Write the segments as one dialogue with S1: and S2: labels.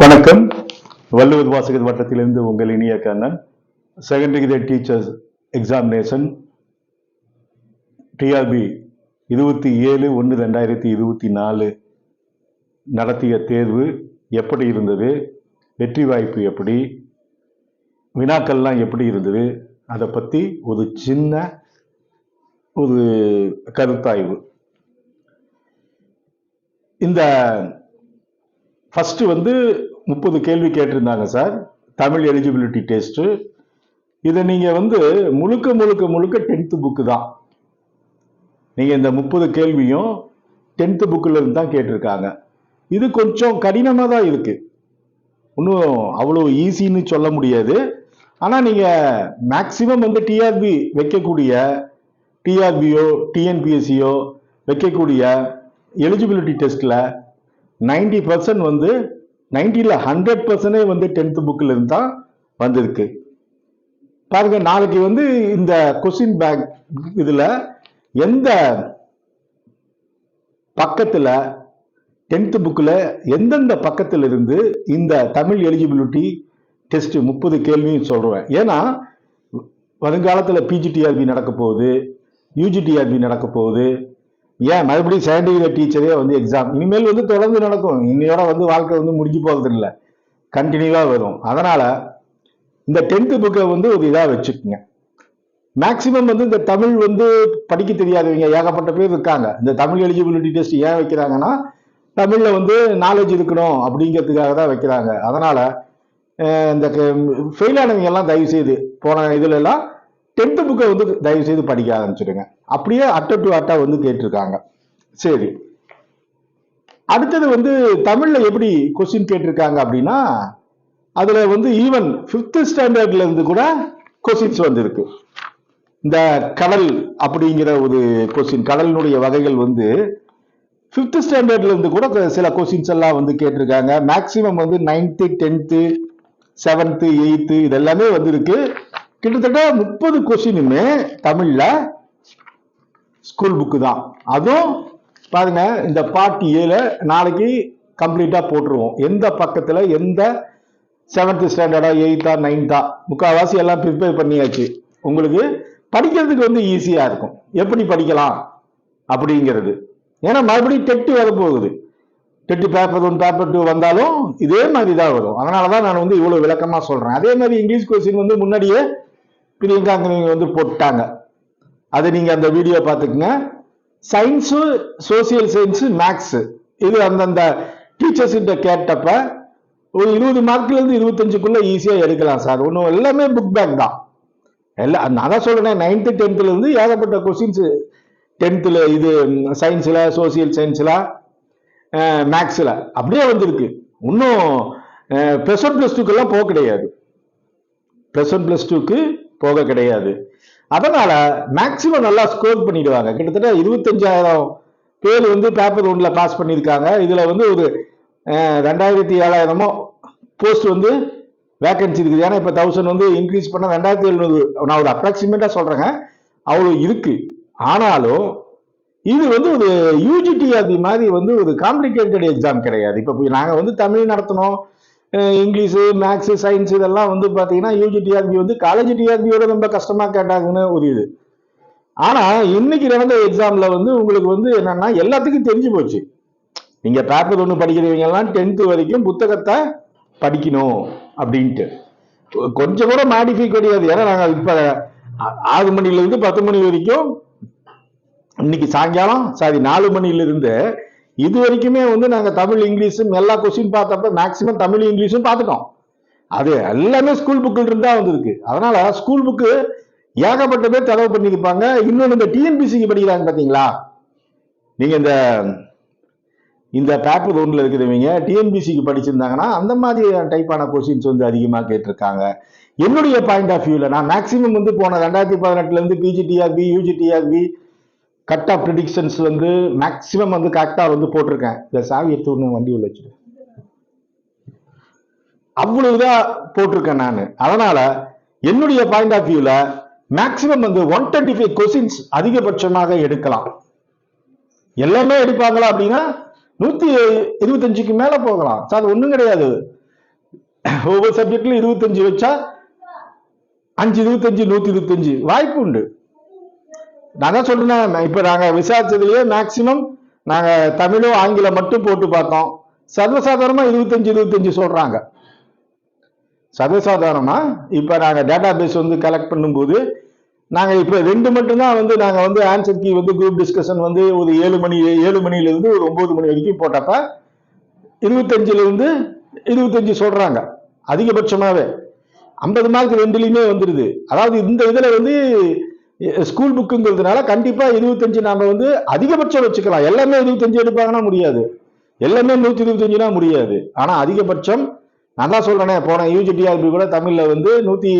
S1: வணக்கம். வள்ளுவர் வாசகர் வட்டத்திலிருந்து உங்கள் இனிய Kannan second grade teachers examination TRB இருபத்தி ஏழு ஒன்று ரெண்டாயிரத்தி இருபத்தி நாலு நடத்திய தேர்வு எப்படி இருந்தது வெற்றி வாய்ப்பு எப்படி வினாக்கள்லாம் எப்படி இருந்தது அதை பற்றி ஒரு சின்ன ஒரு கருத்தாய்வு. இந்த ஃபர்ஸ்ட் வந்து முப்பது கேள்வி கேட்டிருந்தாங்க சார் தமிழ் எலிஜிபிலிட்டி டெஸ்ட்டு இதை நீங்கள் வந்து முழுக்க முழுக்க முழுக்க டென்த்து புக்கு தான். நீங்கள் இந்த முப்பது கேள்வியும் டென்த்து புக்கில் இருந்து தான் கேட்டிருக்காங்க. இது கொஞ்சம் கடினமாக தான் இருக்கு. இன்னும் அவ்வளோ ஈஸின்னு சொல்ல முடியாது. ஆனால் நீங்கள் மேக்சிமம் வந்து டிஆர்பி வைக்கக்கூடிய டிஆர்பியோ டிஎன்பிஎஸ்சியோ வைக்கக்கூடிய எலிஜிபிலிட்டி டெஸ்ட்டில் நைன்டி பர்சன்ட் வந்து நைன்டியில் ஹண்ட்ரட் பர்சன்டே வந்து டென்த்து புக்கில் இருந்து தான் வந்திருக்கு. பாருங்க நாளைக்கு வந்து இந்த கொஸ்டின் பேங்க் இதில் எந்த பக்கத்தில் டென்த்து புக்கில் எந்தெந்த பக்கத்தில் இருந்து இந்த தமிழ் எலிஜிபிலிட்டி டெஸ்ட் முப்பது கேள்வியும் சொல்கிறேன் ஏன்னா வருங்காலத்தில் பிஜிடிஆர்பி நடக்க போகுது யூஜிடிஆர்பி நடக்க போகுது ஏன்? மறுபடியும் செகண்டரி டீச்சரே வந்து எக்ஸாம் இனிமேல் வந்து தொடர்ந்து நடக்கும். இன்னையோட வந்து வாழ்க்கை வந்து முடிஞ்சு போகிறது இல்லை கண்டினியூவாக வரும். அதனால் இந்த டென்த்து புக்கை வந்து ஒரு இதாக வச்சுக்கோங்க. மேக்சிமம் வந்து இந்த தமிழ் வந்து படிக்க தெரியாதவங்க ஏகப்பட்ட பேர் இருக்காங்க. இந்த தமிழ் எலிஜிபிலிட்டி டெஸ்ட் ஏன் வைக்கிறாங்கன்னா தமிழில் வந்து நாலேஜ் இருக்கணும் அப்படிங்கிறதுக்காக தான் வைக்கிறாங்க. அதனால் இந்த ஃபெயில் ஆனவங்க எல்லாம் தயவு செய்து போன இதுலெல்லாம் டென்த்து புக்கை வந்து தயவு செய்து படிக்க ஆரம்பிச்சிடுங்க. அப்படியே அட்டை டு அட்டா வந்து கேட்டிருக்காங்க. சரி. அடுத்தது வந்து தமிழ்ல எப்படி கொஸ்டின் கேட்டிருக்காங்க அப்படின்னா அதுல வந்து ஈவன் ஃபிஃப்த் ஸ்டாண்டர்ட்ல இருந்து கூட கொஸ்டின்ஸ் வந்திருக்கு. இந்த கடல் அப்படிங்கிற ஒரு கொஸ்டின் கடலினுடைய வகைகள் வந்து ஃபிஃப்த் ஸ்டாண்டர்ட்ல இருந்து கூட சில கொஸ்டின்ஸ் எல்லாம் வந்து கேட்டிருக்காங்க. மேக்சிமம் வந்து நைன்த்து டென்த்து செவன்த்து எயித்து இதெல்லாமே வந்திருக்கு. கிட்டத்தட்ட முப்பது கொஸ்டினுமே தமிழ்ல ஸ்கூல் புக்கு தான். அதுவும் பாருங்க இந்த பார்ட் ஏல நாளைக்கு கம்ப்ளீட்டா போட்டுருவோம். எந்த பக்கத்துல எந்த செவன்த் ஸ்டாண்டர்டா எயித்தா நைன்த்தா முக்கால்வாசி எல்லாம் ப்ரிப்பேர் பண்ணியாச்சு. உங்களுக்கு படிக்கிறதுக்கு வந்து ஈஸியா இருக்கும். எப்படி படிக்கலாம் அப்படிங்கிறது. ஏன்னா மறுபடியும் டெட்டு வரப்போகுது. TET paper one paper two வந்தாலும் இதே மாதிரி தான் வரும். அதனால தான் நான் வந்து இவ்வளோ விளக்கமாக சொல்கிறேன் அதே மாதிரி இங்கிலீஷ் கொஸ்டின் வந்து முன்னாடியே பிரியங்காங்க வந்து போட்டாங்க. அதை நீங்கள் அந்த வீடியோ பார்த்துக்குங்க. சயின்ஸு சோசியல் சயின்ஸு மேக்ஸு இது அந்தந்த டீச்சர்ஸ் கிட்ட கேட்டப்ப ஒரு இருபது மார்க்லேருந்து இருபத்தஞ்சுக்குள்ளே ஈஸியாக எடுக்கலாம் சார் ஒன்றும் எல்லாமே புக் பேக் தான். எல்லாம் நான் தான் சொல்கிறேன் நைன்த்து டென்த்துலேருந்து ஏகப்பட்ட கொஸ்டின்ஸு டென்த்தில் இது சயின்ஸில் சோசியல் சயின்ஸில் மேக்ஸில் அப்படியே வந்திருக்கு. இன்னும் ப்ளஸ் ஒன் ப்ளஸ் டூக்கெல்லாம் போக கிடையாது. ப்ளஸ் ஒன் ப்ளஸ் டூக்கு போக கிடையாது. அதனால மேக்சிமம் நல்லா ஸ்கோர் பண்ணிடுவாங்க. கிட்டத்தட்ட இருபத்தஞ்சாயிரம் பேர் வந்து பேப்பர் ஒன்ல பாஸ் பண்ணியிருக்காங்க. இதுல வந்து ஒரு ரெண்டாயிரத்தி ஏழாயிரமோ போஸ்ட் வந்து வேகன்சி இருக்குது. ஏன்னா இப்போ தௌசண்ட் வந்து இன்க்ரீஸ் பண்ண ரெண்டாயிரத்தி எழுநூறு நான் ஒரு அப்ராக்சிமேட்டாக சொல்கிறேங்க அவ்வளோ இருக்கு. ஆனாலும் இது வந்து ஒரு யூஜிடி அது மாதிரி வந்து ஒரு காம்ப்ளிகேட்டட் எக்ஸாம் கிடையாது. இப்போ நாங்கள் வந்து தமிழ் நடத்தினோம் இங்கிலீஷு மேக்ஸு சயின்ஸ் இதெல்லாம் வந்து பார்த்தீங்கன்னா யூஜி டிஆர்பி வந்து காலேஜ் டிஆர்பியோட ரொம்ப கஷ்டமாக கேட்டாங்கன்னு ஒரு ஆனால் இன்னைக்கு நடந்த எக்ஸாமில் வந்து உங்களுக்கு வந்து என்னன்னா எல்லாத்துக்கும் தெரிஞ்சு போச்சு. நீங்கள் பேப்பர் ஒன்று படிக்கிறவங்கெல்லாம் டென்த்து வரைக்கும் புத்தகத்தை படிக்கணும் அப்படின்ட்டு. கொஞ்சம் கூட மாடிஃபை கிடையாது. ஏன்னா நாங்கள் இப்போ ஆறு மணிலேருந்து பத்து மணி வரைக்கும் இன்னைக்கு சாயங்காலம் சாரி நாலு மணிலிருந்து இது வரைக்குமே வந்து நாங்கள் தமிழ் இங்கிலீஷும் எல்லா கொஸ்டின் பார்த்தப்ப மேக்சிமம் தமிழ் இங்கிலீஷும் பார்த்துட்டோம். அது எல்லாமே ஸ்கூல் புக்கில் இருந்தால் வந்திருக்கு. அதனால ஸ்கூல் புக்கு ஏகப்பட்ட பேர் செலவு பண்ணியிருப்பாங்க. இன்னொன்று இந்த டிஎன்பிசிக்கு படிக்கிறாங்க பார்த்தீங்களா? நீங்கள் இந்த இந்த பேப்பர் ஒன்றில் இருக்கிறவங்க டிஎன்பிசிக்கு படிச்சிருந்தாங்கன்னா அந்த மாதிரி டைப்பான கொஸ்டின்ஸ் வந்து அதிகமாக கேட்டிருக்காங்க. என்னுடைய பாயிண்ட் ஆஃப் வியூவில் நான் மேக்சிமம் வந்து போன ரெண்டாயிரத்தி பதினெட்டுலேருந்து PG TRB UG TRB cut off predictions வந்து மேக்சிமம் வந்து கரெக்டாக வந்து போட்டிருக்கேன். இந்த சாவி எடுத்து ஒன்று வண்டி உள்ள வச்சுட்டு. அவ்வளவுதான் போட்டிருக்கேன் நான். அதனால என்னுடைய பாயிண்ட் ஆஃப் வியூல மேக்ஸிமம் வந்து ஒன் டுவெண்ட்டி ஃபைவ் கொஸ்டின்ஸ் அதிகபட்சமாக எடுக்கலாம். எல்லாமே எடுப்பாங்களா அப்படின்னா நூத்தி இருபத்தஞ்சுக்கு மேல போகலாம். சார் ஒண்ணும் கிடையாது. ஒவ்வொரு சப்ஜெக்ட்லயும் இருபத்தஞ்சு வச்சா அஞ்சு இருபத்தஞ்சு நூத்தி இருபத்தஞ்சு. வாய்ப்பு உண்டு. நான் தான் சொல்றேன் இப்போ நாங்கள் விசாரிச்சதுலேயே மேக்சிமம் நாங்கள் தமிழும் ஆங்கிலம் மட்டும் போட்டு பார்த்தோம். சர்வசாதாரணமாக இருபத்தஞ்சு இருபத்தஞ்சு சொல்கிறாங்க சர்வசாதாரணமாக இப்போ நாங்கள் டேட்டா பேஸ் வந்து கலெக்ட் பண்ணும்போது நாங்கள் இப்போ ரெண்டு மட்டும்தான் வந்து நாங்கள் வந்து ஆன்சர் கீ வந்து குரூப் டிஸ்கஷன் வந்து ஒரு ஏழு மணி ஏழு மணிலேருந்து ஒரு ஒம்பது மணி வரைக்கும் போட்டப்ப இருபத்தஞ்சிலேருந்து இருபத்தஞ்சி இருபத்தஞ்சு அதிகபட்சமாகவே ஐம்பது மார்க் ரெண்டுலேயுமே வந்துடுது அதாவது இந்த இதில் வந்து ஸ்கூல் புக்குங்கிறதுனால கண்டிப்பா இருபத்தஞ்சு நாம வந்து அதிகபட்சம் வச்சுக்கலாம். எல்லாமே இருபத்தஞ்சு எடுப்பாங்கன்னா முடியாது. எல்லாமே நூத்தி இருபத்தஞ்சுனா முடியாது. ஆனா அதிகபட்சம் நான் தான் சொல்றேனே போன யூஜிடிஆர்பி கூட தமிழ்ல வந்து நூத்தி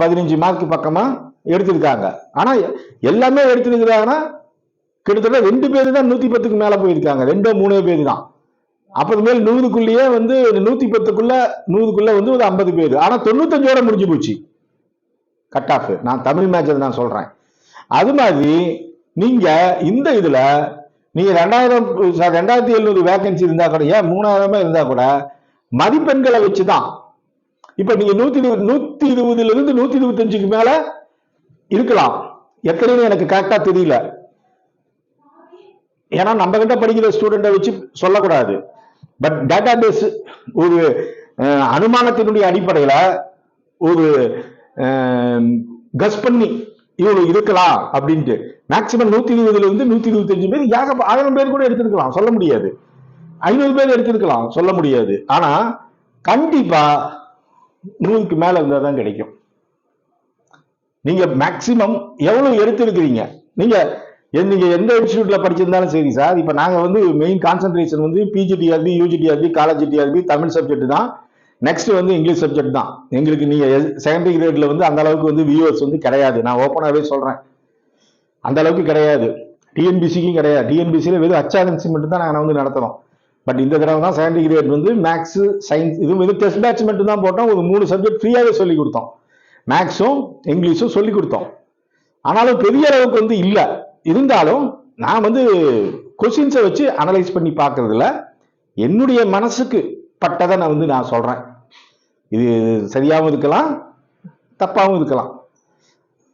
S1: பதினஞ்சு மார்க் பக்கமா எடுத்திருக்காங்க. ஆனா எல்லாமே எடுத்திருக்கிறாங்கன்னா கிட்டத்தட்ட ரெண்டு பேர் தான் நூத்தி பத்துக்கு மேல போயிருக்காங்க. ரெண்டோ மூணோ பேர் தான். அப்புறமேல் நூறுக்குள்ளேயே வந்து நூத்தி பத்துக்குள்ள நூறுக்குள்ள வந்து ஒரு ஐம்பது பேர். ஆனா தொண்ணூத்தஞ்சோட முடிஞ்சு போச்சு. கட் ஆஃப் நான் தமிழ் மேட்ச் நான் சொல்றேன். அது மாதிரி நீங்க இந்த இதுல நீங்க ரெண்டாயிரம் ரெண்டாயிரத்தி எழுநூறு வேகன்சி இருந்தா கூட ஏன் மூணாயிரமே இருந்தா கூட மதிப்பெண்களை வச்சுதான். இப்ப நீங்க நூத்தி இருபது நூத்தி இருபதுல இருந்து நூத்தி இருபத்தஞ்சுக்கு மேல இருக்கலாம். எத்தனைன்னு எனக்கு கரெக்டா தெரியல. ஏன்னா நம்ம கிட்ட படிக்கிற ஸ்டூடெண்ட்டை வச்சு சொல்லக்கூடாது. பட் டேட்டா பேஸ் ஒரு அனுமானத்தினுடைய அடிப்படையில ஒரு கஸ் பண்ணி இவ்வளவு இருக்கலாம் அப்படின்ட்டு. மேக்சிமம் நூத்தி இருபதுல இருந்து நூத்தி இருபத்தஞ்சு பேர் ஏக ஆயிரம் பேர் கூட எடுத்திருக்கலாம் சொல்ல முடியாது. ஐநூறு பேர் எடுத்திருக்கலாம் சொல்ல முடியாது. ஆனா கண்டிப்பா நூறுக்கு மேல இருந்தா தான் கிடைக்கும். நீங்க மேக்சிமம் எவ்வளவு எடுத்திருக்கிறீங்க? நீங்க நீங்க எந்த இன்ஸ்டியூட்ல படிச்சிருந்தாலும் சரி சார் இப்ப நாங்க வந்து மெயின் கான்சென்ட்ரேஷன் வந்து PG TRB UG TRB college TRB Tamil subject தான். நெக்ஸ்ட் வந்து இங்கிலீஷ் சப்ஜெக்ட் தான். எங்களுக்கு நீங்கள் செகண்டரி கிரேட்ல வந்து அந்த அளவுக்கு வந்து வியூவர்ஸ் வந்து கிடையாது. நான் ஓப்பனாகவே சொல்கிறேன் அந்த அளவுக்கு கிடையாது. டிஎன்பிசிக்கும் கிடையாது. டிஎன்பிசியில வெறும் அச்சாரன்சி மட்டும் தான் நாங்கள் வந்து நடத்துகிறோம் பட் இந்த தடவை தான் செகண்டரி கிரேட் வந்து மேக்ஸ் சயின்ஸ் இது வந்து டெஸ்ட் பேட்ச் மட்டும் தான் போட்டோம். ஒரு மூணு சப்ஜெக்ட் ஃப்ரீயாகவே சொல்லி கொடுத்தோம். மேக்ஸும் இங்கிலீஷும் சொல்லி கொடுத்தோம். ஆனாலும் பெரிய அளவுக்கு வந்து இல்லை. இருந்தாலும் நான் வந்து கொஸ்டின்ஸை வச்சு அனலைஸ் பண்ணி பார்க்கறதுல என்னுடைய மனசுக்கு பட்டதை நான் வந்து நான் சொல்கிறேன் இது சரியாகவும் இருக்கலாம் தப்பாகவும் இருக்கலாம்.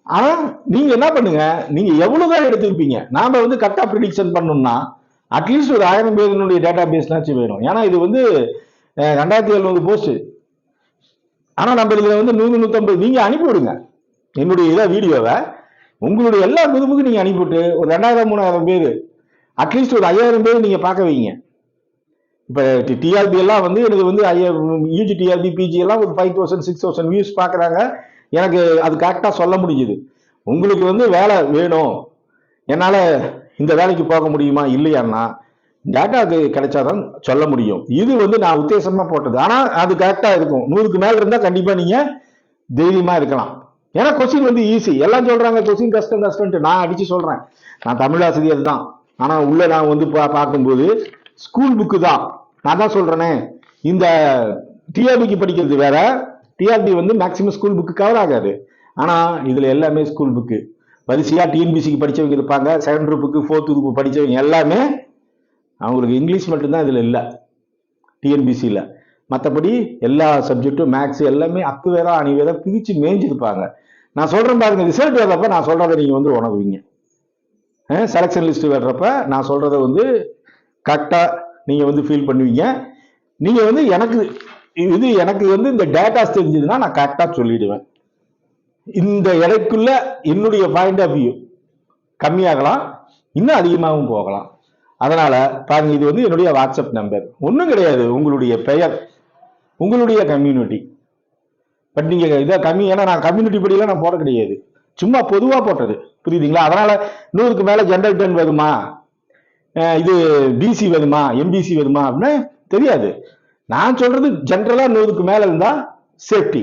S1: ஆனால் நீங்கள் என்ன பண்ணுங்க? நீங்கள் எவ்வளோ தான் எடுத்துருப்பீங்க? நாம் வந்து கரெக்டாக ப்ரிடிக்ஷன் பண்ணணும்னா அட்லீஸ்ட் ஒரு ஆயிரம் பேருனுடைய டேட்டா பேஸ்னாச்சும் வேணும். ஏன்னா இது வந்து ரெண்டாயிரத்தி எழுநூறு போஸ்ட் ஆனால் நம்ம இதில் வந்து நூறு நூற்றம்பது நீங்கள் அனுப்பி விடுங்க. என்னுடைய இதை வீடியோவை உங்களுடைய எல்லா குரூப்புக்கும் நீங்கள் அனுப்பிவிட்டு ஒரு ரெண்டாயிரம் மூணாயிரம் பேர் அட்லீஸ்ட் ஒரு ஐயாயிரம் பேர் நீங்கள் பார்க்க வைங்க. இப்போ டிஆர்பி எல்லாம் வந்து எனக்கு வந்து யூஜி டிஆர்பி பிஜி எல்லாம் ஒரு five thousand six thousand views பார்க்குறாங்க எனக்கு அது கரெக்டாக சொல்ல முடிஞ்சுது. உங்களுக்கு வந்து வேலை வேணும். என்னால் இந்த வேலைக்கு போக முடியுமா? இல்லையான்னா டேட்டா கிடைச்சாதான் சொல்ல முடியும். இது வந்து நான் உத்தேசமாக போட்டது. ஆனால் அது கரெக்டாக இருக்கும். நூறுக்கு மேலே இருந்தால் கண்டிப்பாக நீங்கள் தைரியமாக இருக்கலாம். ஏன்னா கொஸ்டின் வந்து ஈஸி எல்லாம் சொல்கிறாங்க கொஸ்டின் கஷ்டம் கஷ்டம்ட்டு நான் அடிச்சு சொல்கிறேன் நான் தமிழ் ஆசிரியர் தான். ஆனால் உள்ளே நான் வந்து பா- பார்க்கும்போது ஸ்கூல் புக்கு தான். நான் தான் சொல்றேனே. இந்த டிஆர்பிக்கு படிக்கிறது வேற. டிஆர்பி வந்து மேக்சிமம் ஸ்கூல் புக்கு கவர் ஆகாது. ஆனா இதுல எல்லாமே ஸ்கூல் புக்கு வரிசையா டிஎன்பிசிக்கு படிச்சவங்க இருப்பாங்க. செகண்ட் குரூப்புக்கு ஃபோர்த் குரூப் படிச்சவங்க எல்லாமே அவங்களுக்கு இங்கிலீஷ் மட்டும்தான் இதுல இல்லை. டிஎன்பிசியில் மற்றபடி எல்லா சப்ஜெக்ட்டும் மேக்ஸ் எல்லாமே அக்கு வேற அணி வேற பிரிச்சு மேய்ஞ்சிருப்பாங்க. நான் சொல்றேன் பாருங்க ரிசல்ட் வர்றப்ப நான் சொல்றதை நீங்க வந்து உணவுவீங்க செலெக்ஷன் லிஸ்ட் வர்றப்ப நான் சொல்றதை வந்து கரெக்டாக நீங்கள் வந்து ஃபீல் பண்ணுவீங்க. நீங்கள் வந்து எனக்கு இது எனக்கு வந்து இந்த டேட்டாஸ் தெரிஞ்சதுன்னா நான் கரெக்டாக சொல்லிடுவேன். இந்த எடைக்குள்ள என்னுடைய பாயிண்ட் ஆஃப் வியூ கம்மியாகலாம் இன்னும் அதிகமாகவும் போகலாம். அதனால் பாருங்க இது வந்து என்னுடைய வாட்ஸ்அப் நம்பர் ஒன்றும் கிடையாது உங்களுடைய பெயர் உங்களுடைய கம்யூனிட்டி பட் நீங்கள் இதை கம்மி ஏன்னா நான் கம்யூனிட்டி படியெல்லாம் நான் போட கிடையாது. சும்மா பொதுவாக போட்டது. புரியுதுங்களா? அதனால் நூறுக்கு மேலே ஜென்ரல் டென் வருமா? இது பிசி வருமா எம்பிசி வருமா அப்படின்னு தெரியாது. நான் சொல்றது ஜென்ரலா நூறுக்கு மேல இருந்தா சேஃப்டி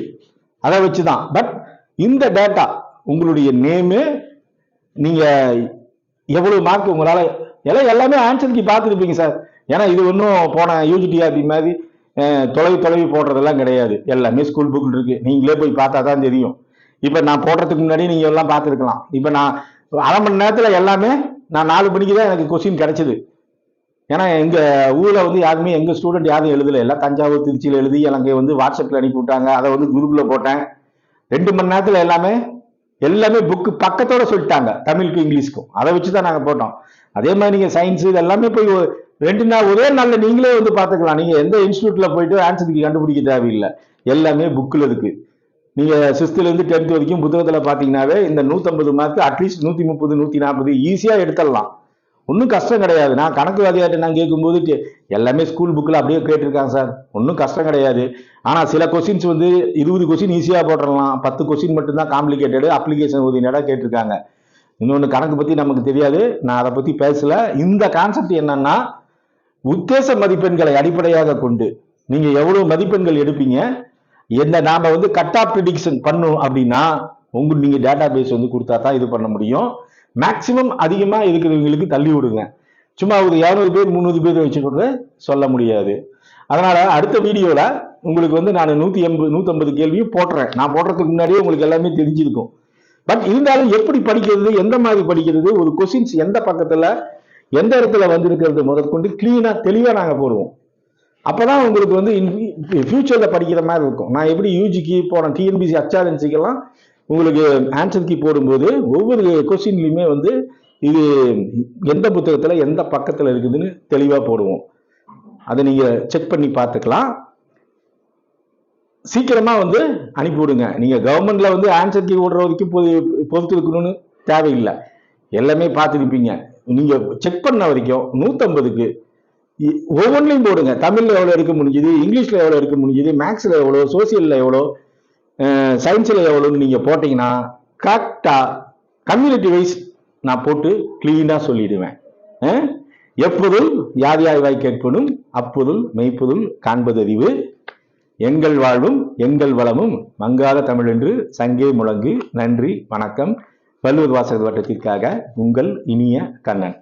S1: அதை வச்சுதான். பட் இந்த டேட்டா உங்களுடைய நேமு நீங்க எவ்வளவு மார்க் உங்களால எல்லாம் எல்லாமே ஆன்சருக்கு பார்த்துருப்பீங்க சார் ஏன்னா இது ஒன்றும் போன யூஜிடிஆர்பி மாதிரி தொலைவி தொலைவு தொலைவு போடுறதெல்லாம் கிடையாது. எல்லாமே ஸ்கூல் புக் இருக்கு. நீங்களே போய் பார்த்தா தான் தெரியும். இப்போ நான் போடுறதுக்கு முன்னாடி நீங்க எல்லாம் பார்த்துருக்கலாம். இப்போ நான் அரை மணி நேரத்தில் எல்லாமே நான் நாலு மணிக்கு தான் எனக்கு கொஸ்டின் கிடைச்சது. ஏன்னா எங்கள் ஊரில் வந்து யாருமே எங்கள் ஸ்டூடெண்ட் யாரும் எழுதலை. எல்லாம் தஞ்சாவூர் திருச்சியில் எழுதி எனக்கு வந்து வாட்ஸ்அப்பில் அனுப்பி விட்டாங்க. அதை வந்து குரூப்பில் போட்டேன். ரெண்டு மணி நேரத்தில் எல்லாமே எல்லாமே புக்கு பக்கத்தோட சொல்லிட்டாங்க. தமிழுக்கும் இங்கிலீஷ்க்கும். அதை வச்சு தான் நாங்கள் போட்டோம். அதே மாதிரி நீங்கள் சயின்ஸு இது எல்லாமே போய் ரெண்டு நாள் ஒரே நாளில் நீங்களே வந்து பார்த்துக்கலாம். நீங்கள் எந்த இன்ஸ்டியூட்டில் போயிட்டு ஆன்சருக்கு கண்டுபிடிக்க தேவையில்லை. எல்லாமே புக்கில் இருக்குது நீங்கள் சிக்ஸ்த்துலேருந்து டென்த் வரைக்கும் புத்தகத்தில் பார்த்தீங்கன்னாவே இந்த நூற்றம்பது மார்க் அட்லீஸ்ட் நூற்றி முப்பது நூற்றி நாற்பது ஈஸியாக எடுத்துடலாம். ஒன்றும் கஷ்டம் கிடையாது. நான் கணக்கு வாதியார்ட்ட நான் கேட்கும்போது எல்லாமே ஸ்கூல் புக்கில் அப்படியே கேட்டிருக்காங்க சார் ஒன்றும் கஷ்டம் கிடையாது. ஆனால் சில கொஸ்டின்ஸ் வந்து இருபது கொஸ்டின் ஈஸியாக போட்டுடலாம். பத்து கொஸ்டின் மட்டும்தான் காம்ப்ளிகேட்டடு அப்ளிகேஷன் உதவினடாக கேட்டிருக்காங்க. இன்னொன்று கணக்கு பற்றி நமக்கு தெரியாது. நான் அதை பற்றி பேசலை. இந்த கான்செப்ட் என்னன்னா உத்தேச மதிப்பெண்களை அடிப்படையாக கொண்டு நீங்கள் எவ்வளோ மதிப்பெண்கள் எடுப்பீங்க? என்ன நாம வந்து கட் ஆஃப் ப்ரிடிக்ஷன் பண்ணும் அப்படின்னா உங்களுக்கு நீங்க டேட்டா பேஸ் வந்து கொடுத்தா தான் இது பண்ண முடியும். மேக்சிமம் அதிகமா இருக்கிறவங்களுக்கு தள்ளி விடுங்க. சும்மா ஒரு இரநூறு பேர் முந்நூறு பேர் வச்சுக்கொண்டு சொல்ல முடியாது. அதனால அடுத்த வீடியோல உங்களுக்கு வந்து நான் நூத்தி எண்பது நூத்தம்பது கேள்வியும் போட்டுறேன் நான் போடுறதுக்கு முன்னாடியே உங்களுக்கு எல்லாமே தெரிஞ்சிருக்கும். பட் இருந்தாலும் எப்படி படிக்கிறது எந்த மாதிரி படிக்கிறது ஒரு கொஸ்டின்ஸ் எந்த பக்கத்துல எந்த இடத்துல வந்திருக்கிறது முதற்கொண்டு கிளீனா தெளிவா நாங்க போடுவோம். அப்பதான் உங்களுக்கு வந்து ஃப்யூச்சரில் படிக்கிற மாதிரி இருக்கும். நான் எப்படி யூஜிக்கு போனேன் டிஎன்பிசி அச்சாரன்சிக்கெல்லாம் உங்களுக்கு ஆன்சர் கீ போடும்போது ஒவ்வொரு கொஸ்டின்லையுமே வந்து இது எந்த புத்தகத்தில் எந்த பக்கத்தில் இருக்குதுன்னு தெளிவாக போடுவோம். அதை நீங்கள் செக் பண்ணி பார்த்துக்கலாம். சீக்கிரமாக வந்து அனுப்பிவிடுங்க. நீங்கள் கவர்மெண்ட்டில் வந்து ஆன்சர் கீ ஓடுற வரைக்கும் பொது பொறுத்து இருக்கணும்னு தேவையில்லை. எல்லாமே பார்த்துருப்பீங்க. நீங்கள் செக் பண்ண வரைக்கும் நூற்றம்பதுக்கு ஒவ்வொன்றிலையும் போடுங்க. தமிழ்ல எவ்வளோ எடுக்க முடிஞ்சுது இங்கிலீஷ்ல எவ்வளோ எடுக்க முடிஞ்சுது மேக்ஸ்ல எவ்வளோ சோசியல்ல எவ்வளோ சயின்ஸ்ல எவ்வளோன்னு நீங்க போட்டீங்கன்னா கரெக்டா கம்யூனிட்டி வைஸ் நான் போட்டு கிளீனாக சொல்லிடுவேன். எப்பொருள் யாதியாய்வாய் கேட்பதும் அப்பொருள் மெய்ப்பொருள் காண்பதறிவு எங்கள் வாழ்வும் எங்கள் வளமும் மங்காத தமிழ் என்று சங்கே முழங்கு. நன்றி வணக்கம். வள்ளுவர் வாசகர் வட்டத்திற்காக உங்கள் இனிய கண்ணன்.